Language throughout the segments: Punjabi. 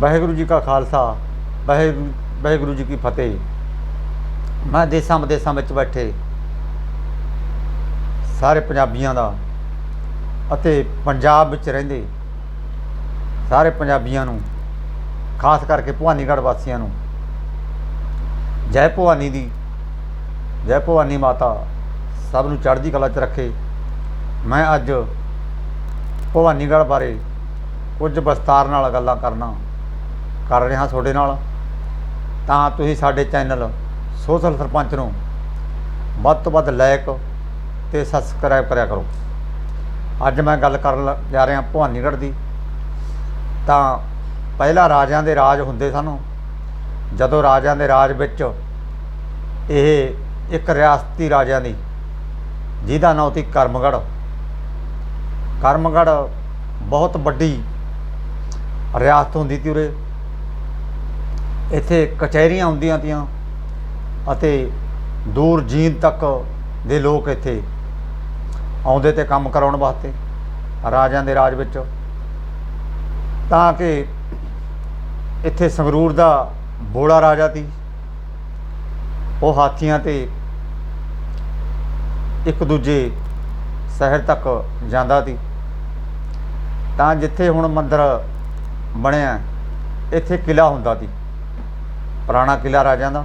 ਵਾਹਿਗੁਰੂ ਜੀ ਕਾ ਖਾਲਸਾ, ਵਾਹਿਗੁਰੂ ਵਾਹਿਗੁਰੂ ਜੀ ਕੀ ਫਤਿਹ। ਮੈਂ ਦੇਸਾਂ ਵਿਦੇਸਾਂ ਵਿੱਚ ਬੈਠੇ ਸਾਰੇ ਪੰਜਾਬੀਆਂ ਦਾ ਅਤੇ ਪੰਜਾਬ ਵਿੱਚ ਰਹਿੰਦੇ ਸਾਰੇ ਪੰਜਾਬੀਆਂ ਨੂੰ, ਖਾਸ ਕਰਕੇ ਭਵਾਨੀਗੜ੍ਹ ਵਾਸੀਆਂ ਨੂੰ, ਜੈ ਭਵਾਨੀ ਦੀ, ਜੈ ਭਵਾਨੀ ਮਾਤਾ, ਸਭ ਨੂੰ ਚੜ੍ਹਦੀ ਕਲਾ 'ਚ ਰੱਖੇ, ਮੈਂ ਅੱਜ ਭਵਾਨੀਗੜ੍ਹ ਬਾਰੇ ਕੁਝ ਵਿਸਤਾਰ ਨਾਲ ਗੱਲਾਂ ਕਰਨਾ ਕਰ ਰਿਹਾ ਤੁਹਾਡੇ ਨਾਲ। ਤਾਂ ਤੁਸੀਂ ਸਾਡੇ ਚੈਨਲ ਸੋਸ਼ਲ ਸਰਪੰਚ ਨੂੰ ਵੱਧ ਤੋਂ ਵੱਧ ਲਾਇਕ ਤੇ ਸਬਸਕ੍ਰਾਈਬ ਕਰਿਆ ਕਰੋ। ਅੱਜ ਮੈਂ ਗੱਲ ਕਰਨ ਜਾ ਰਿਹਾ ਭਵਾਨੀਗੜ੍ਹ ਦੀ। ਤਾਂ ਪਹਿਲਾਂ ਰਾਜਿਆਂ ਦੇ ਰਾਜ ਹੁੰਦੇ ਸਨ। ਜਦੋਂ ਰਾਜਿਆਂ ਦੇ ਰਾਜ ਵਿੱਚ ਇਹ ਇੱਕ ਰਿਆਸਤੀ ਰਾਜਿਆਂ ਦੀ, ਜਿਹਦਾ ਨਾਮ ਸੀ ਕਰਮਗੜ੍ਹ। ਕਰਮਗੜ੍ਹ ਬਹੁਤ ਵੱਡੀ ਰਿਆਸਤ ਹੁੰਦੀ ਤੀ ਉਰੇ। ਇੱਥੇ ਕਚਹਿਰੀਆਂ ਹੁੰਦੀਆਂ ਤੀਆਂ ਅਤੇ ਦੂਰ ਜੀਨ ਤੱਕ ਦੇ ਲੋਕ ਇੱਥੇ ਆਉਂਦੇ ਤੇ ਕੰਮ ਕਰਾਉਣ ਵਾਸਤੇ ਰਾਜਿਆਂ ਦੇ ਰਾਜ ਵਿੱਚ। ਤਾਂ ਕਿ ਇੱਥੇ ਸੰਗਰੂਰ ਦਾ ਬੋਲਾ ਰਾਜਾ ਸੀ। ਉਹ ਹਾਥੀਆਂ ਤੇ ਇੱਕ ਦੂਜੇ ਸ਼ਹਿਰ ਤੱਕ ਜਾਂਦਾ ਸੀ। ਤਾਂ ਜਿੱਥੇ ਹੁਣ ਮੰਦਰ ਬਣਿਆ, ਇੱਥੇ ਕਿਲਾ ਹੁੰਦਾ ਸੀ। ਪੁਰਾਣਾ ਕਿਲਾ ਰਾਜਿਆਂ ਦਾ,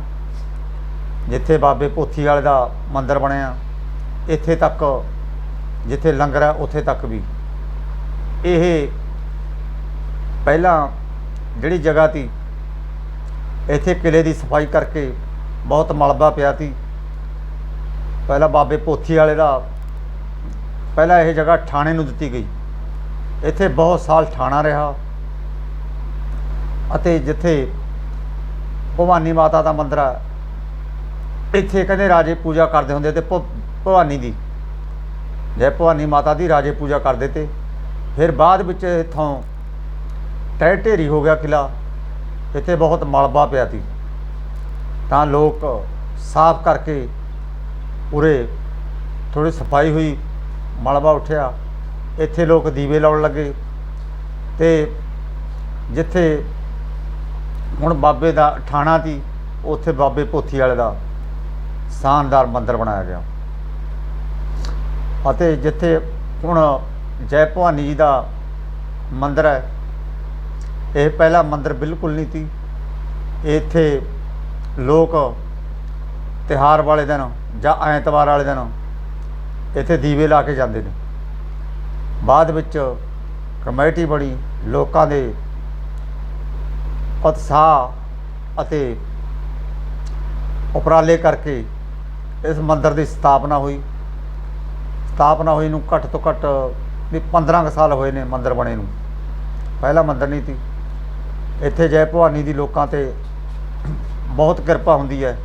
ਜਿੱਥੇ ਬਾਬੇ ਪੋਥੀ ਵਾਲੇ ਦਾ ਮੰਦਿਰ ਬਣਿਆ, ਇੱਥੇ ਤੱਕ, ਜਿੱਥੇ ਲੰਗਰ ਹੈ, ਉੱਥੇ ਤੱਕ ਵੀ। ਇਹ ਪਹਿਲਾਂ ਜਿਹੜੀ ਜਗ੍ਹਾ ਤੀ, ਇੱਥੇ ਕਿਲੇ ਦੀ ਸਫ਼ਾਈ ਕਰਕੇ ਬਹੁਤ ਮਲਬਾ ਪਿਆ ਤੀ। ਪਹਿਲਾਂ ਬਾਬੇ ਪੋਥੀ ਵਾਲੇ ਦਾ, ਪਹਿਲਾਂ ਇਹ ਜਗ੍ਹਾ ਥਾਣੇ ਨੂੰ ਦਿੱਤੀ ਗਈ। ਇੱਥੇ ਬਹੁਤ ਸਾਲ ਥਾਣਾ ਰਿਹਾ। ਅਤੇ ਜਿੱਥੇ ਭਵਾਨੀ ਮਾਤਾ ਦਾ ਮੰਦਿਰ ਹੈ ਇੱਥੇ ਕਹਿੰਦੇ ਰਾਜੇ ਪੂਜਾ ਕਰਦੇ ਹੁੰਦੇ ਤੇ ਭ- ਭਵਾਨੀ ਦੀ। ਜੈ ਭਵਾਨੀ ਮਾਤਾ ਦੀ ਰਾਜੇ ਪੂਜਾ ਕਰਦੇ ਤੇ, ਫਿਰ ਬਾਅਦ ਵਿੱਚ ਇੱਥੋਂ ਟਹਿ ਢੇਰੀ ਹੋ ਗਿਆ ਕਿਲਾ ਇੱਥੇ ਬਹੁਤ ਮਲਬਾ ਪਿਆ ਸੀ। ਤਾਂ ਲੋਕ ਸਾਫ਼ ਕਰਕੇ ਉਰੇ ਥੋੜੀ ਸਫ਼ਾਈ ਹੋਈ, ਮਲਬਾ ਉੱਠਿਆ। ਇੱਥੇ ਲੋਕ ਦੀਵੇ ਲਾਉਣ ਲੱਗੇ ਤੇ ਜਿੱਥੇ ਹੁਣ ਬਾਬੇ ਦਾ ਠਾਣਾ ਸੀ, ਉੱਥੇ ਬਾਬੇ ਪੋਥੀ ਵਾਲੇ ਦਾ ਸ਼ਾਨਦਾਰ ਮੰਦਿਰ ਬਣਾਇਆ ਗਿਆ। ਅਤੇ ਜਿੱਥੇ ਹੁਣ ਜੈ ਭਵਾਨੀ ਜੀ ਦਾ ਮੰਦਿਰ ਹੈ, ਇਹ ਪਹਿਲਾ ਮੰਦਿਰ ਬਿਲਕੁਲ ਨਹੀਂ ਸੀ। ਇੱਥੇ ਲੋਕ ਤਿਹਾਰ ਵਾਲੇ ਦਿਨ ਜਾਂ ਐਤਵਾਰ ਵਾਲੇ ਦਿਨ ਇੱਥੇ ਦੀਵੇ ਲਾ ਕੇ ਜਾਂਦੇ ਨੇ। ਬਾਅਦ ਵਿੱਚ ਕਮੇਟੀ ਬਣੀ, ਲੋਕਾਂ ਦੇ ਉਤਸ਼ਾਹ ਅਤੇ ਉਪਰਾਲੇ ਕਰਕੇ ਇਸ ਮੰਦਿਰ ਦੀ ਸਥਾਪਨਾ ਹੋਈ। ਸਥਾਪਨਾ ਹੋਈ ਨੂੰ ਘੱਟ ਤੋਂ ਘੱਟ ਵੀ 15 ਕੁ ਸਾਲ ਹੋਏ ਨੇ ਮੰਦਿਰ ਬਣੇ ਨੂੰ। ਪਹਿਲਾ ਮੰਦਿਰ ਨਹੀਂ ਸੀ। ਇੱਥੇ ਜੈ ਭਵਾਨੀ ਦੀ ਲੋਕਾਂ ਤੇ ਬਹੁਤ ਕਿਰਪਾ ਹੁੰਦੀ ਹੈ।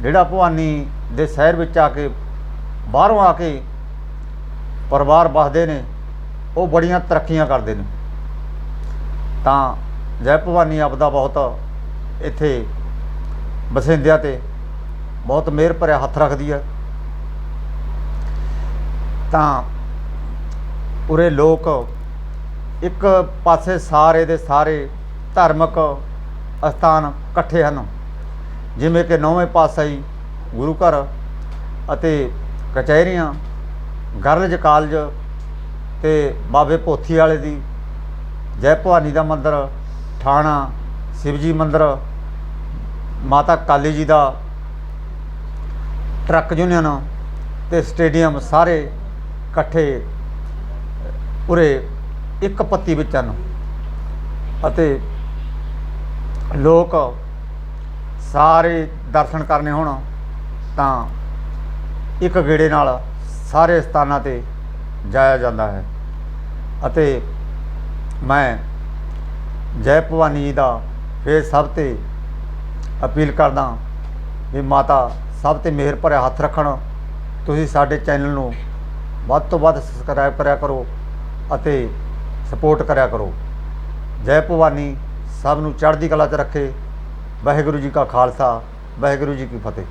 ਜਿਹੜਾ ਭਵਾਨੀ ਦੇ ਸ਼ਹਿਰ ਵਿੱਚ ਆ ਕੇ, ਬਾਹਰੋਂ ਆ ਕੇ ਪਰਿਵਾਰ ਵਸਦੇ ਨੇ, ਉਹ ਬੜੀਆਂ ਤਰੱਕੀਆਂ ਕਰਦੇ ਨੇ। ਤਾਂ ਜੈ ਭਵਾਨੀ ਆਪਦਾ ਬਹੁਤ ਇੱਥੇ ਬਸਿੰਦਿਆਂ ਤੇ ਬਹੁਤ ਮਿਹਰ ਭਰਿਆ ਹੱਥ ਰੱਖਦੀ ਹੈ। ਤਾਂ ਉਰੇ ਲੋਕ ਇੱਕ ਪਾਸੇ ਸਾਰੇ ਦੇ ਸਾਰੇ ਧਾਰਮਿਕ ਅਸਥਾਨ ਇਕੱਠੇ ਹਨ। ਜਿਵੇਂ ਕਿ ਨੌਵੇਂ ਪਾਤਸ਼ਾਹੀ ਗੁਰੂ ਘਰ ਅਤੇ ਕਚਹਿਰੀਆਂ, ਗਰਲਜ ਕਾਲਜ ਤੇ ਬਾਬੇ ਪੋਥੀ ਵਾਲੇ ਦੀ, ਜੈ ਭਵਾਨੀ ਦਾ ਮੰਦਿਰ ਠਾਣਾ ਸ਼ਿਵਜੀ ਮੰਦਿਰ, ਮਾਤਾ ਕਾਲੀ ਜੀ ਦਾ ਟਰੱਕ ਯੂਨੀਅਨ ਤੇ ਸਟੇਡੀਅਮ ਸਾਰੇ ਇਕੱਠੇ ਉਰੇ ਇੱਕ ਪੱਤੀ ਵਿੱਚ ਹਨ ਅਤੇ ਲੋਕ ਸਾਰੇ ਦਰਸ਼ਨ ਕਰਨੇ ਹੋਣ ਤਾਂ ਇੱਕ ਗੇੜੇ ਨਾਲ ਸਾਰੇ ਸਥਾਨਾਂ ਤੇ ਜਾਇਆ ਜਾਂਦਾ ਹੈ ਅਤੇ ਮੈਂ ਜੈ ਭਵਾਨੀ ਜੀ ਦਾ ਫਿਰ ਸਭ ਤੇ ਅਪੀਲ ਕਰਦਾ ਵੀ ਮਾਤਾ ਸਭ ਤੇ ਮਿਹਰ ਭਰਿਆ ਹੱਥ ਰੱਖਣ। ਤੁਸੀਂ ਸਾਡੇ ਚੈਨਲ ਨੂੰ ਵੱਧ ਤੋਂ ਵੱਧ ਸਬਸਕ੍ਰਾਈਬ ਕਰਿਆ ਕਰੋ ਅਤੇ ਸਪੋਰਟ ਕਰਿਆ ਕਰੋ। ਜੈ ਭਵਾਨੀ ਸਭ ਨੂੰ ਚੜ੍ਹਦੀ ਕਲਾ 'ਚ ਰੱਖੇ। ਵਾਹਿਗੁਰੂ ਜੀ ਕਾ ਖਾਲਸਾ, ਵਾਹਿਗੁਰੂ ਜੀ ਕੀ ਫਤਿਹ।